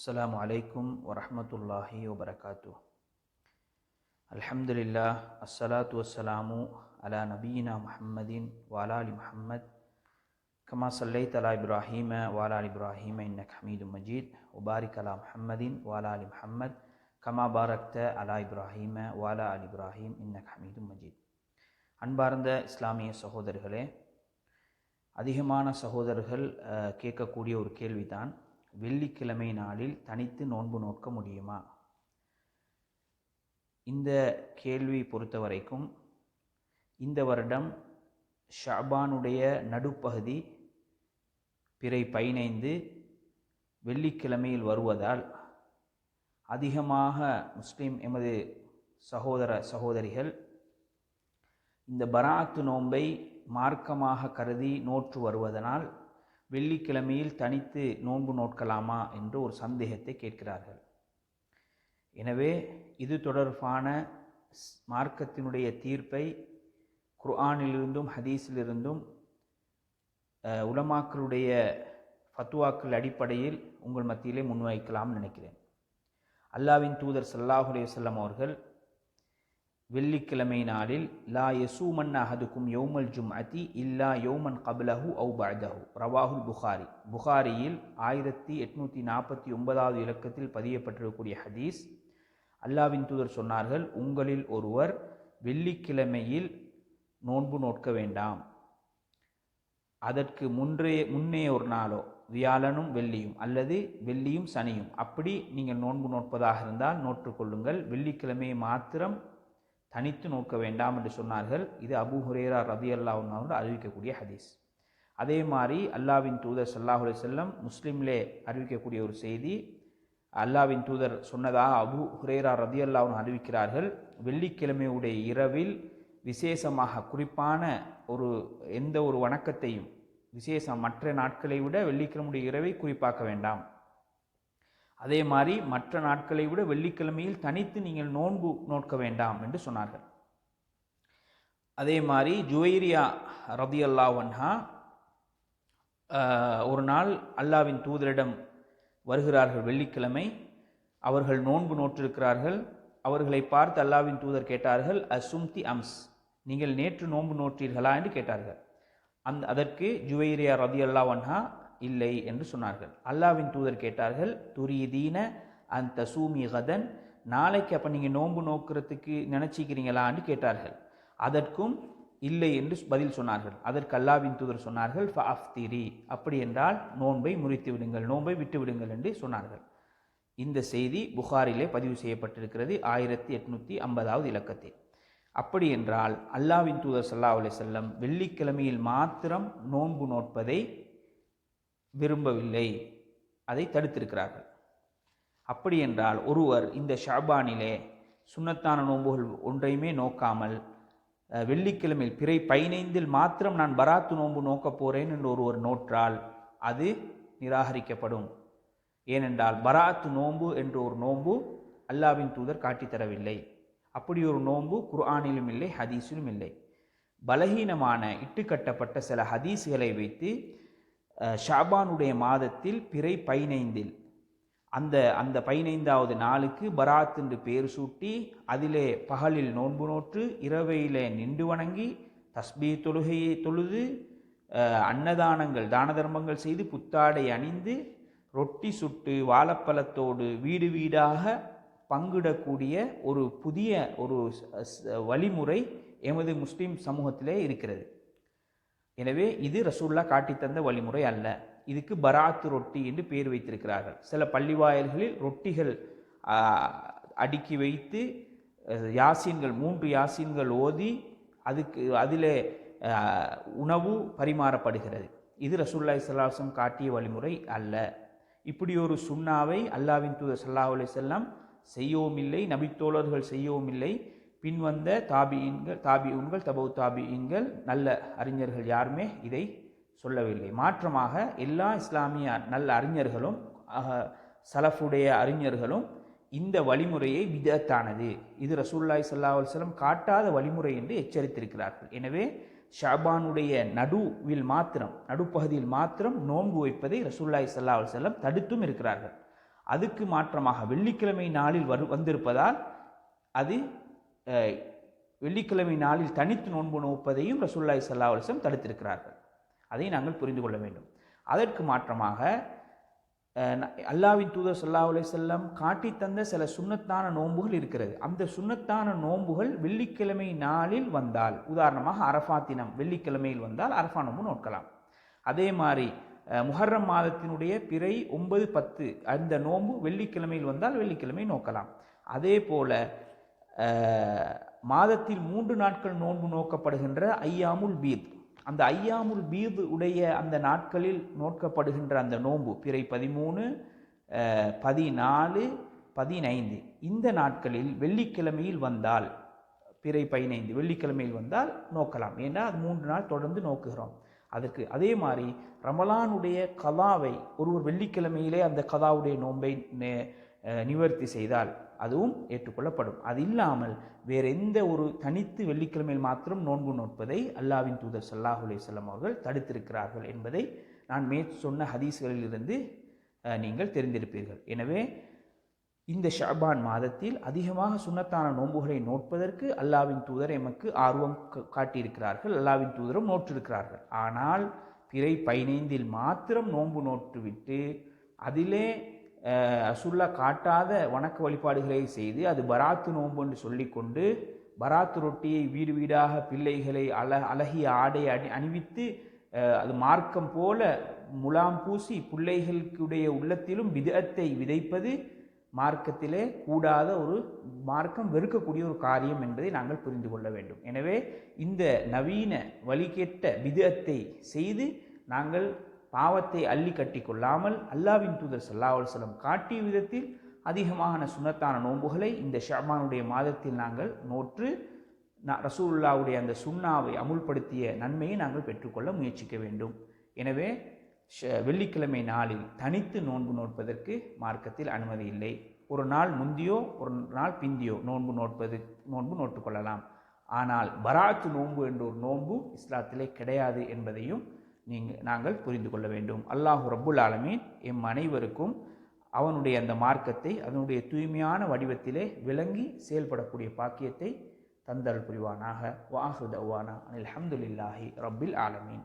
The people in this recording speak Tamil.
السلام عليكم ورحمة الله وبركاته الحمد لله الصلاة والسلام على نبينا محمد وعلى آل محمد كما صليت على إبراهيم وعلى آل إبراهيم إنك حميد مجيد وبارك على محمد وعلى آل محمد كما باركت على إبراهيم وعلى آل إبراهيم إنك حميد مجيد அன்பார்ந்த இஸ்லாமிய சகோதரர்களே அதிகமான சகோதரர்கள் அஹ், கேட்கக்கூடிய ஒரு கேள்விதான் வெள்ளிக்கிழமை நாளில் தனித்து நோன்பு நோக்க முடியுமா? இந்த கேள்வி பொறுத்த வரைக்கும் இந்த வருடம் ஷாபானுடைய நடுப்பகுதி பிறை பதினைந்து வெள்ளிக்கிழமையில் வருவதால் அதிகமாக முஸ்லீம் எமது சகோதர சகோதரிகள் இந்த பராத்து நோன்பை மார்க்கமாக கருதி நோற்று வருவதனால் வெள்ளிக்கிழமையில் தனித்து நோன்பு நோட்கலாமா என்று ஒரு சந்தேகத்தை கேட்கிறார்கள். எனவே இது தொடர்பான ஸ்- மார்க்கத்தினுடைய தீர்ப்பை குர்ஆனிலிருந்தும் ஹதீஸிலிருந்தும் உலமாக்களுடைய ஃபத்துவாக்கள் அடிப்படையில் உங்கள் மத்தியிலே முன்வைக்கலாம்னு நினைக்கிறேன். அல்லாவின் தூதர் சல்லாஹுலே செல்லம் அவர்கள் வெள்ளிக்கிழமை நாளில் லா யசூமன் அஹதுக்கும் யௌமல் ஜும்அதி இல்லா யோமன் கபிலஹு அவு பஅதஹு. ரவாஹுல் புகாரி. புகாரியில் ஆயிரத்தி எட்நூற்றி நாற்பத்தி ஒன்பதாவது இலக்கத்தில் பதியப்பட்டிருக்கக்கூடிய ஹதீஸ் அல்லாவின் தூதர் சொன்னார்கள் உங்களில் ஒருவர் வெள்ளிக்கிழமையில் நோன்பு நோட்க வேண்டாம். அதற்கு முன்றே முன்னே ஒரு நாளோ வியாழனும் வெள்ளியும் அல்லது வெள்ளியும் சனியும். அப்படி நீங்கள் நோன்பு நோட்பதாக இருந்தால் நோற்றுக்கொள்ளுங்கள் வெள்ளிக்கிழமையை மாத்திரம் தனித்து நோக்க வேண்டாம் என்று சொன்னார்கள். இது அபு ஹுரேரா ரதி அல்லாஹ் அறிவிக்கக்கூடிய ஹதீஸ். அதே மாதிரி அல்லாவின் தூதர் சல்லாஹ் செல்லம் முஸ்லீம்லே அறிவிக்கக்கூடிய ஒரு செய்தி. அல்லாவின் தூதர் சொன்னதாக அபு ஹுரேரா ரதி அல்லாஹ் அறிவிக்கிறார்கள். வெள்ளிக்கிழமையுடைய இரவில் விசேஷமாக குறிப்பான ஒரு எந்த ஒரு வணக்கத்தையும் விசேஷம் மற்ற நாட்களை விட வெள்ளிக்கிழமையுடைய இரவை குறிப்பாக்க வேண்டாம். அதே மாதிரி மற்ற நாட்களை விட வெள்ளிக்கிழமையில் தனித்து நீங்கள் நோன்பு நோட்க வேண்டாம் என்று சொன்னார்கள். அதே மாதிரி ஜுவைரியா ரதி அல்லாவன்ஹா ஒரு நாள் அல்லாவின் தூதரிடம் வருகிறார்கள் வெள்ளிக்கிழமை. அவர்கள் நோன்பு நோற்றிருக்கிறார்கள். அவர்களை பார்த்து அல்லாவின் தூதர் கேட்டார்கள் அசும்தி அம்ஸ் நீங்கள் நேற்று நோன்பு நோற்றீர்களா? என்று கேட்டார்கள். அந்த அதற்கு ஜுவைரியா ரதி அல்லாவன்ஹா இல்லை என்று சொன்னார்கள். அல்லாவின் தூதர் கேட்டார்கள் துரியதீன அந்த சூமி கதன் நாளைக்கு அப்போ நீங்கள் நோன்பு நோக்கிறதுக்கு நினச்சிக்கிறீங்களான்னு கேட்டார்கள். அதற்கும் இல்லை என்று பதில் சொன்னார்கள். அதற்கு அல்லாவின் தூதர் சொன்னார்கள் ஃபஅஃப்திரி அப்படி என்றால் நோன்பை முறித்து விடுங்கள் நோன்பை விட்டு விடுங்கள் என்று சொன்னார்கள். இந்த செய்தி புகாரிலே பதிவு செய்யப்பட்டிருக்கிறது ஆயிரத்தி எட்நூற்றி ஐம்பதாவது இலக்கத்தில். அப்படி என்றால் அல்லாவின் தூதர் சல்லா அலி செல்லம் வெள்ளிக்கிழமையில் மாத்திரம் நோன்பு நோட்பதை விரும்பவில்லை. அதை தடுத்திருக்கிறார்கள். அப்படி என்றால் ஒருவர் இந்த ஷாபானிலே சுண்ணத்தான நோன்புகள் ஒன்றையுமே நோக்காமல் வெள்ளிக்கிழமையில் பிறை பதினைந்தில் மாத்திரம் நான் பராத்து நோன்பு நோக்கப் போகிறேன் என்று ஒருவர் நோற்றால் அது நிராகரிக்கப்படும். ஏனென்றால் பராத்து நோன்பு என்ற ஒரு நோன்பு அல்லாவின் தூதர் காட்டித் தரவில்லை. அப்படி ஒரு நோன்பு குர்ஆனிலும் இல்லை ஹதீஸிலும் இல்லை. பலகீனமான இட்டுக்கட்டப்பட்ட சில ஹதீஸ்களை வைத்து ஷாபானுடைய மாதத்தில் பிறை பதினைந்தில். அந்த அந்த பதினைந்தாவது நாளுக்கு பராத் என்று பேர் சூட்டி அதிலே பகலில் நோன்பு நோற்று இரவையிலே நின்று வணங்கி தஸ்பீ தொழுகையை தொழுது அன்னதானங்கள் தான தர்மங்கள் செய்து புத்தாடை அணிந்து ரொட்டி சுட்டு வாழைப்பழத்தோடு வீடு வீடாக பங்கிடக்கூடிய ஒரு புதிய ஒரு வழிமுறை எமது முஸ்லீம் சமூகத்திலே இருக்கிறது. எனவே இது ரசூல்லா காட்டி தந்த வழிமுறை அல்ல. இதுக்கு பராத்து ரொட்டி என்று பெயர் வைத்திருக்கிறார்கள். சில பள்ளிவாயல்களில் ரொட்டிகள் அடுக்கி வைத்து யாசீன்கள் மூன்று யாசீன்கள் ஓதி அதுக்கு அதில் உணவு பரிமாறப்படுகிறது. இது ரசூல்லா சல்லாஹம் காட்டிய வழிமுறை அல்ல. இப்படி ஒரு சுண்ணாவை அல்லாவின் தூதர் சல்லாஹ் அலி செல்லாம் செய்யவும் இல்லை நபித்தோழர்கள் செய்யவும் இல்லை பின்வந்த தாபியின்கள் தாபியூன்கள் தபவு தாபியின்கள் நல்ல அறிஞர்கள் யாருமே இதை சொல்லவில்லை. மாற்றமாக எல்லா இஸ்லாமிய நல்ல அறிஞர்களும் சலஃபுடைய அறிஞர்களும் இந்த வழிமுறையை விதத்தானது. இது ரசூல்லாய் ஸல்லல்லாஹு அலைஹி காட்டாத வழிமுறை என்று எச்சரித்திருக்கிறார்கள். எனவே ஷாபானுடைய நடுவில் மாத்திரம் நடுப்பகுதியில் மாத்திரம் நோன்பு வைப்பதை ரசூல்லாய் ஸல்லல்லாஹு செல்லம் தடுத்தும் இருக்கிறார்கள். அதுக்கு மாற்றமாக வெள்ளிக்கிழமை நாளில் வரு வந்திருப்பதால் அது வெள்ளிக்கிழமை நாளில் தனித்து நோன்பு நோப்பதையும் ரசூல்லாய் சல்லா தடுத்திருக்கிறார்கள். அதை நாங்கள் புரிந்து கொள்ள வேண்டும். அதற்கு மாற்றமாக அல்லாவின் தூதர் சல்லா அலி செல்லம் காட்டி தந்த சில சுன்னத்தான நோன்புகள் இருக்கிறது. அந்த சுண்ணத்தான நோன்புகள் வெள்ளிக்கிழமை நாளில் வந்தால் உதாரணமாக அரஃபா தினம் வெள்ளிக்கிழமையில் வந்தால் அரஃபா நோன்பு நோக்கலாம் அதே மாதிரி முஹர்ரம் மாதத்தினுடைய பிறை ஒன்பது பத்து அந்த நோன்பு வெள்ளிக்கிழமையில் வந்தால் வெள்ளிக்கிழமை நோக்கலாம். அதே போல மாதத்தில் மூன்று நாட்கள் நோன்பு நோக்கப்படுகின்ற ஐயாமுல் பீத். அந்த ஐயாமுல் பீத் உடைய அந்த நாட்களில் நோக்கப்படுகின்ற அந்த நோன்பு பிறை பதிமூணு பதினாலு பதினைந்து. இந்த நாட்களில் வெள்ளிக்கிழமையில் வந்தால் பிறை பதினைந்து வெள்ளிக்கிழமையில் வந்தால் நோக்கலாம். ஏன்னா அது மூன்று நாள் தொடர்ந்து நோக்குகிறோம். அதற்கு அதே மாதிரி ரமலானுடைய கதாவை ஒருவர் வெள்ளிக்கிழமையிலே அந்த கதாவுடைய நோன்பை நே- நிவர்த்தி செய்தால் அதுவும் ஏற்றுக்கொள்ளப்படும். அது இல்லாமல் வேறு எந்த ஒரு தனித்து வெள்ளிக்கிழமையில் மாத்திரம் நோன்பு நோட்பதை அல்லாவின் தூதர் சல்லாஹ் அலைஹி அவர்கள் தடுத்திருக்கிறார்கள் என்பதை நான் மே சொன்ன ஹதீஸ்களிலிருந்து நீங்கள் தெரிந்திருப்பீர்கள். எனவே இந்த ஷாபான் மாதத்தில் அதிகமாக சுண்ணத்தான நோன்புகளை நோட்பதற்கு அல்லாவின் தூதர் எமக்கு ஆர்வம் காட்டியிருக்கிறார்கள். அல்லாவின் தூதரும் நோற்றிருக்கிறார்கள். ஆனால் பிறை பதினைந்தில் மாத்திரம் நோன்பு நோற்றுவிட்டு அதிலே அசுல்லா காட்டாத வணக்க வழிபாடுகளை செய்து அது பராத்து நோன்பு என்று சொல்லிக்கொண்டு பராத்து ரொட்டியை வீடு வீடாக பிள்ளைகளை அல அழகிய ஆடை அணி அணிவித்து அது மார்க்கம் போல முலாம் பூசி பிள்ளைகளுடைய உள்ளத்திலும் விதத்தை விதைப்பது மார்க்கத்திலே கூடாத ஒரு மார்க்கம் வெறுக்கக்கூடிய ஒரு காரியம் என்பதை நாங்கள் புரிந்து கொள்ள வேண்டும். எனவே இந்த நவீன வழிகெட்ட விதத்தை செய்து நாங்கள் பாவத்தை அள்ளி கட்டி கொள்ளாமல் அல்லாவின் தூதர் ஸல்லல்லாஹு அலைஹி காட்டிய விதத்தில் அதிகமான சுண்ணத்தான நோன்புகளை இந்த ஷமானுடைய மாதத்தில் நாங்கள் நோற்று ரசூல்லாவுடைய அந்த சுண்ணாவை அமுல்படுத்திய நன்மையை நாங்கள் பெற்றுக்கொள்ள முயற்சிக்க வேண்டும். எனவே ஷ- வெள்ளிக்கிழமை நாளில் தனித்து நோன்பு நோட்பதற்கு மார்க்கத்தில் அனுமதி இல்லை. ஒரு நாள் முந்தியோ ஒரு நாள் பிந்தியோ நோன்பு நோட்பது நோன்பு நோட்டுக்கொள்ளலாம் ஆனால் பராத்து நோன்பு என்ற ஒரு நோன்பு இஸ்லாத்திலே கிடையாது என்பதையும் நீங்கள் நாங்கள் புரிந்து கொள்ள வேண்டும். அல்லாஹு ரப்புல் ஆலமீன் எம் அனைவருக்கும் அவனுடைய அந்த மார்க்கத்தை அதனுடைய தூய்மையான வடிவத்திலே விளங்கி செயல்படக்கூடிய பாக்கியத்தை தந்தல் புரிவானாக. வாஹு தவானா அனில் அஹமதுல்லாஹி ரப்பில் ஆலமீன்.